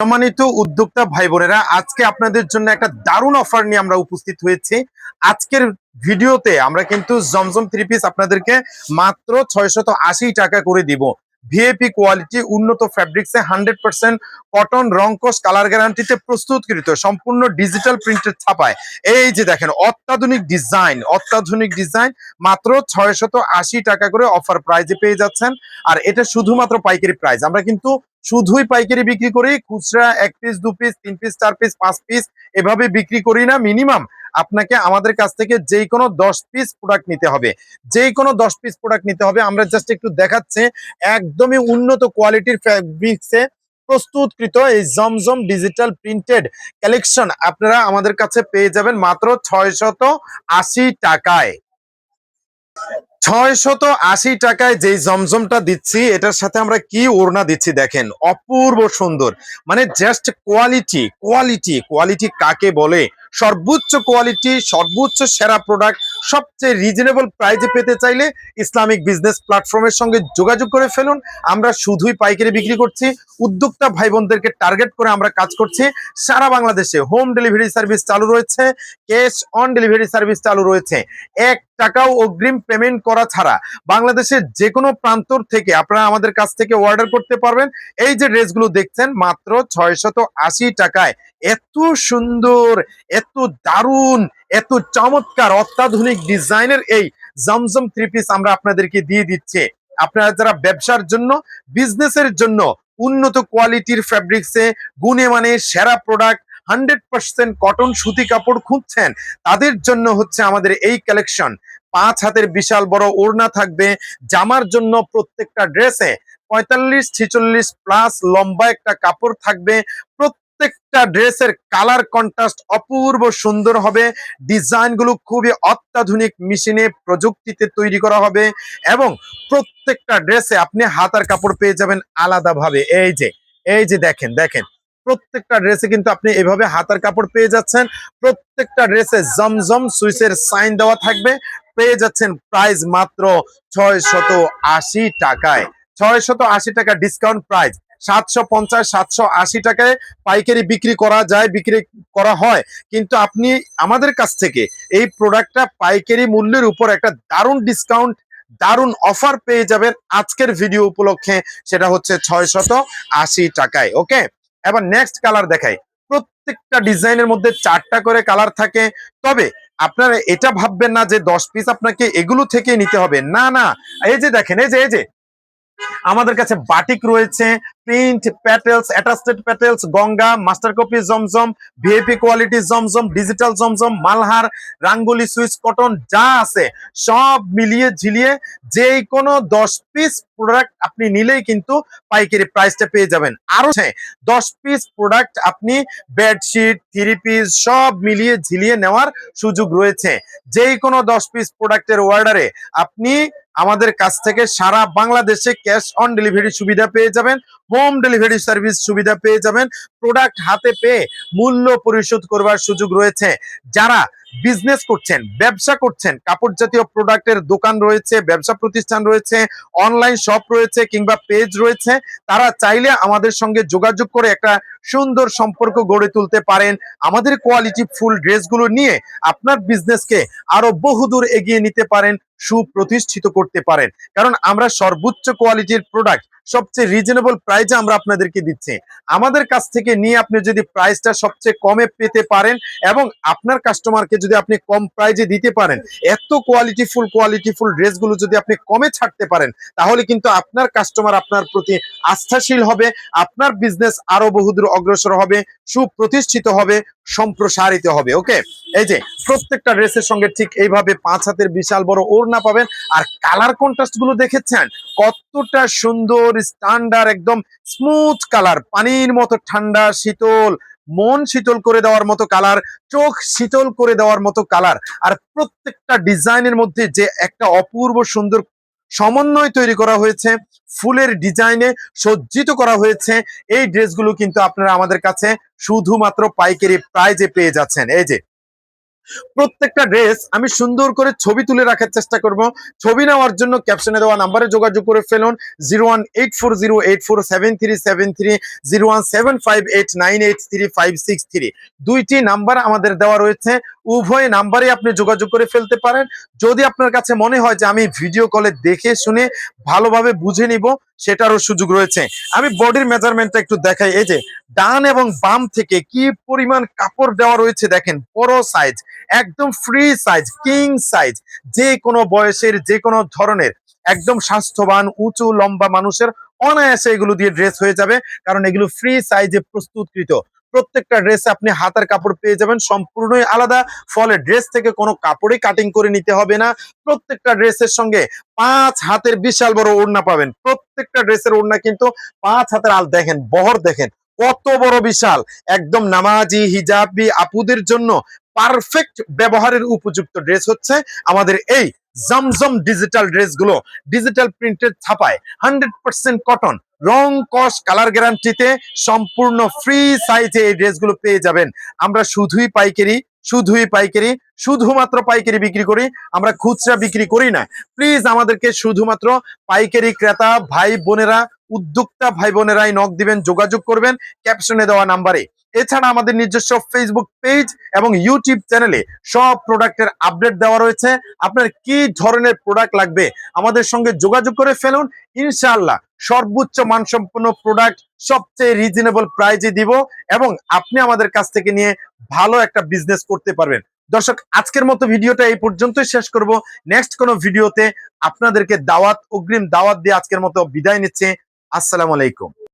সম্মানিত উদ্যোক্তা ভাই বোনেরা আজকে আপনাদের জন্য একটা দারুণ অফার নিয়ে আমরা উপস্থিত হয়েছি। আজকের ভিডিওতে আমরা কিন্তু জমজম থ্রি পিস আপনাদেরকে মাত্র ছয়শত টাকা করে দিব। ভিএপি কোয়ালিটি উন্নত ফ্যাব্রিক্সে হান্ড্রেড পার্সেন্ট কটন রংকস কালার গ্যারান্টিতে প্রস্তুতকৃত, সম্পূর্ণ ডিজিটাল প্রিন্টের ছাপায়। এই যে দেখেন, অত্যাধুনিক ডিজাইন অত্যাধুনিক ডিজাইন মাত্র ছয়শত আশি টাকা করে অফার প্রাইজে পেয়ে যাচ্ছেন। আর এটা শুধুমাত্র পাইকারি প্রাইস আমরা কিন্তু শুধুই পাইকারি বিক্রি করি, খুচরা এক পিস দু পিস তিন পিস চার পিস পাঁচ পিস এভাবে বিক্রি করি না মিনিমাম আপনাকে আমাদের কাছ থেকে যেই কোনো দশ পিস প্রোডাক্ট নিতে হবে। যেই কোনো দশ পিস প্রোডাক্ট নিতে হবে। আমরা জাস্ট একটু দেখাচ্ছি, একদমই উন্নত কোয়ালিটির ফ্যাব্রিক্সে প্রস্তুতকৃত এই জমজম ডিজিটাল প্রিন্টেড কালেকশন আপনারা আমাদের কাছে পেয়ে যাবেন মাত্র ছয়শত আশি টাকায়। ছয়শত আশি টাকায় যেই জমজমটা দিচ্ছি, এটার সাথে আমরা কি ওড়না দিচ্ছি দেখেন, অপূর্ব সুন্দর। মানে জাস্ট কোয়ালিটি কোয়ালিটি কোয়ালিটি কাকে বলে? সর্বোচ্চ কোয়ালিটি সর্বোচ্চ সেরা প্রোডাক্ট সবচেয়ে রিজনেবল প্রাইজে পেতে চাইলে ইসলামিক বিজনেস প্ল্যাটফর্মের সঙ্গে যোগাযোগ করে ফেলুন। আমরা শুধুই পাইকারি বিক্রি করছি। উদ্যোক্তা ভাই বোনদেরকে টার্গেট করে আমরা কাজ করছি। সারা বাংলাদেশে হোম ডেলিভারি সার্ভিস চালু রয়েছে। ক্যাশ অন ডেলিভারি সার্ভিস চালু রয়েছে। এক টাকাও অগ্রিম পেমেন্ট করা ছাড়া বাংলাদেশের যে কোনো প্রান্তর থেকে আপনারা আমাদের কাছ থেকে অর্ডার করতে পারবেন। এই যে ড্রেসগুলো দেখছেন, মাত্র ছয়শত আশি টাকায়। এত সুন্দর, এত দারুণ এত চমৎকার অত্যাধুনিক ডিজাইনের এই জমজম থ্রি পিস আমরা আপনাদেরকে দিয়ে দিচ্ছে। আপনারা যারা ব্যবসার জন্য বিজনেসের জন্য উন্নত কোয়ালিটির ফ্যাব্রিক্সে গুণে মানে সেরা প্রোডাক্ট হান্ড্রেড পার্সেন্ট কটন সুতি কাপড় খুঁজছেন, তাদের জন্য হচ্ছে আমাদের এই কালেকশন পাঁচ হাতের বিশাল বড় ওড়না থাকবে, জামার জন্য প্রত্যেকটা ড্রেসে পঁয়তাল্লিশ ছিচল্লিশ প্লাস লম্বা একটা কাপড় থাকবে প্রত্যেকটা ড্রেসের কালার কন্ট্রাস্ট অপূর্ব সুন্দর হবে। ডিজাইনগুলো খুবই অত্যাধুনিক মেশিনে প্রযুক্তিতে তৈরি করা হবে এবং প্রত্যেকটা ড্রেসে আপনি হাতার কাপড় পেয়ে যাবেন আলাদাভাবে। এই যে এই যে দেখেন দেখেন। প্রত্যেকটা ড্রেসে কিন্তু আপনি এভাবে হাতার কাপড় পেয়ে যাচ্ছেন। প্রত্যেকটা ড্রেসে জমজম সুইসের সাইন দেওয়া থাকবে। পেয়ে যাচ্ছেন প্রাইস মাত্র ছয় টাকায়। ছয় টাকা ডিসকাউন্ট প্রাইস সাতশো পঞ্চাশ, সাতশো আশি টাকায় পাইকারি বিক্রি করা যায়, বিক্রি করা হয়। কিন্তু আপনি আমাদের কাছ থেকে এই প্রোডাক্টটা পাইকারি মূল্যের উপর একটা দারুণ ডিসকাউন্ট দারুণ অফার পেয়ে যাবেন আজকের ভিডিও উপলক্ষে। সেটা হচ্ছে ছয় শত আশি টাকায় ওকে এবার নেক্সট কালার দেখাই। প্রত্যেকটা ডিজাইনের মধ্যে চারটা করে কালার থাকে। তবে আপনারা এটা ভাববেন না যে দশ পিস আপনাকে এগুলো থেকে নিতে হবে। না না। এই যে দেখেন, এই যে এই যে। আমাদের কাছে বাটিক রয়েছে প্রিন্ট প্যাটেলস অ্যাটাস্টেড প্যাটেলস গঙ্গা মাস্টার কপি জমজম ভিএপি কোয়ালিটি জমজম ডিজিটাল জমজম, মালহার, রাঙ্গুলি, সুইচ কটন যা আছে, সব মিলিয়ে ঝিলিয়ে যে কোনো দশ পিস প্রোডাক্ট আপনি নিলেই কিন্তু পাইকারি প্রাইসটা পেয়ে যাবেন। আরও দশ পিস প্রোডাক্ট আপনি বেডশিট থ্রি পিস সব মিলিয়ে ঝিলিয়ে নেওয়ার সুযোগ রয়েছে। যেই কোনো দশ পিস প্রোডাক্টের অর্ডারে আপনি আমাদের কাছ থেকে সারা বাংলাদেশে ক্যাশ অন ডেলিভারি সুবিধা পেয়ে যাবেন হোম ডেলিভারি সার্ভিস সুবিধা পেয়ে যাবেন প্রোডাক্ট হাতে পেয়ে মূল্য পরিশোধ করবার সুযোগ রয়েছে। যারা বিজনেস করছেন, ব্যবসা করছেন, কাপড় জাতীয় প্রোডাক্টের দোকান রয়েছে, ব্যবসা প্রতিষ্ঠান রয়েছে অনলাইন শপ রয়েছে কিংবা পেজ রয়েছে, তারা চাইলে আমাদের সঙ্গে যোগাযোগ করে একটা সুন্দর সম্পর্ক গড়ে তুলতে পারেন। আমাদের কোয়ালিটি ফুল ড্রেসগুলো নিয়ে আপনার বিজনেসকে আরও বহুদূর এগিয়ে নিতে পারেন। সুপ্রতিষ্ঠিত করতে পারেন। কারণ আমরা সর্বোচ্চ কোয়ালিটির প্রোডাক্ট সবচেয়ে রিজনেবল প্রাইসে আমরা আপনাদেরকে দিচ্ছি। আমাদের কাছ থেকে নিয়ে আপনি যদি প্রাইসটা সবচেয়ে কমে পেতে পারেন এবং আপনার কাস্টমারকে যদি আপনি কম প্রাইজে দিতে পারেন, এত কোয়ালিটিফুল কোয়ালিটিফুল ড্রেসগুলো যদি আপনি কমে ছাড়তে পারেন, তাহলে কিন্তু আপনার কাস্টমার আপনার প্রতি আস্থাশীল হবে, আপনার বিজনেস আরও বহুদূর অগ্রসর হবে, সুপ্রতিষ্ঠিত হবে, সম্প্রসারিত হবে ওকে এই যে, প্রত্যেকটা ড্রেসের সঙ্গে ঠিক এইভাবে পাঁচ হাতের বিশাল বড় ওড়না পাবেন। আর কালার কন্ট্রাস্টগুলো দেখেছেন? কতটা সুন্দর স্ট্যান্ডার্ড একদম স্মুথ কালার পানির মতো ঠান্ডা, শীতল। মন শীতল করে দেওয়ার মতো কালার চোখ শীতল করে দেওয়ার মতো কালার আর প্রত্যেকটা ডিজাইনের মধ্যে যে একটা অপূর্ব সুন্দর সমন্বয় তৈরি করা হয়েছে, ফুলের ডিজাইনে সজ্জিত করা হয়েছে, এই ড্রেসগুলো কিন্তু আপনারা আমাদের কাছে শুধুমাত্র পাইকারি প্রাইজে পেয়ে যাচ্ছেন। এই যে প্রত্যেকটা ড্রেস আমি সুন্দর করে ছবি তুলে রাখার চেষ্টা করব। ছবি নেওয়ার জন্য ক্যাপশনে দেওয়া নাম্বারে যোগাযোগ করে ফেলুন। Zero one eight four zero eight four seven three seven three, zero one seven five eight nine eight three five six three. দুইটি নাম্বার আমাদের দেওয়া রয়েছে। উভয় নাম্বারে আপনি যোগাযোগ করে ফেলতে পারেন। যদি আপনার কাছে মনে হয় যে আমি ভিডিও কলে দেখে শুনে ভালোভাবে বুঝে নিব, সেটারও সুযোগ রয়েছে। আমি বডির মেজারমেন্টটা একটু দেখাই। এই যে, ডান এবং বাম থেকে কি পরিমাণ কাপড় দেওয়া রয়েছে দেখেন, বড় সাইজ একদম ফ্রি সাইজ কিং সাইজ যে কোনো বয়সের, যে কোনো ধরনের, একদম স্বাস্থ্যবান, উঁচু, লম্বা মানুষের অনায়াসে এগুলো দিয়ে ড্রেস হয়ে যাবে। কারণ এগুলো ফ্রি সাইজে প্রস্তুতকৃত। প্রত্যেকটা ড্রেসে আপনি হাতের কাপড় পেয়ে যাবেন, সম্পূর্ণই আলাদা। ফলে ড্রেস থেকে কোনো কাপড়ই কাটিং করে নিতে হবে না। প্রত্যেকটা ড্রেসের সঙ্গে পাঁচ হাতের বিশাল বড় ওড়না পাবেন। প্রত্যেকটা ড্রেসের ওড়না কিন্তু পাঁচ হাতের আল, দেখেন, বহর দেখেন, কত বড় বিশাল। একদম নামাজি, হিজাবি আপুদের জন্য পারফেক্ট ব্যবহারের উপযুক্ত ড্রেস হচ্ছে আমাদের এই জমজম ডিজিটাল ড্রেসগুলো ডিজিটাল প্রিন্টেড ছাপায় হান্ড্রেড পার্সেন্ট কটন রং কস কালার গ্যারান্টিতে সম্পূর্ণ ফ্রি সাইজে এই ড্রেসগুলো পেয়ে যাবেন। আমরা শুধুই পাইকারি শুধুই পাইকারি, শুধুমাত্র পাইকারি বিক্রি করি, আমরা খুচরা বিক্রি করি না। প্লিজ আমাদেরকে শুধুমাত্র পাইকারি ক্রেতা, ভাই বোনেরা, উদ্যোক্তা ভাই বোনেরাই নক দিবেন, যোগাযোগ করবেন ক্যাপশনে দেওয়া নাম্বারে। এছাড়া আমাদের নিজস্ব ফেসবুক পেজ এবং ইউটিউব চ্যানেলে সব প্রোডাক্টের আপডেট দেওয়া রয়েছে। আপনার কি ধরনের প্রোডাক্ট লাগবে আমাদের সঙ্গে যোগাযোগ করে ফেলুন। ইনশাআল্লাহ সর্বোচ্চ মানসম্পন্ন প্রোডাক্ট সবচেয়ে রিজনেবল প্রাইজে দিব এবং আপনি আমাদের কাছ থেকে নিয়ে ভালো একটা বিজনেস করতে পারবেন। দর্শক, আজকের মতো ভিডিওটা এই পর্যন্তই শেষ করব। নেক্সট কোনো ভিডিওতে আপনাদেরকে দাওয়াত, অগ্রিম দাওয়াত দিয়ে আজকের মতো বিদায় নিচ্ছে। আসসালামু আলাইকুম।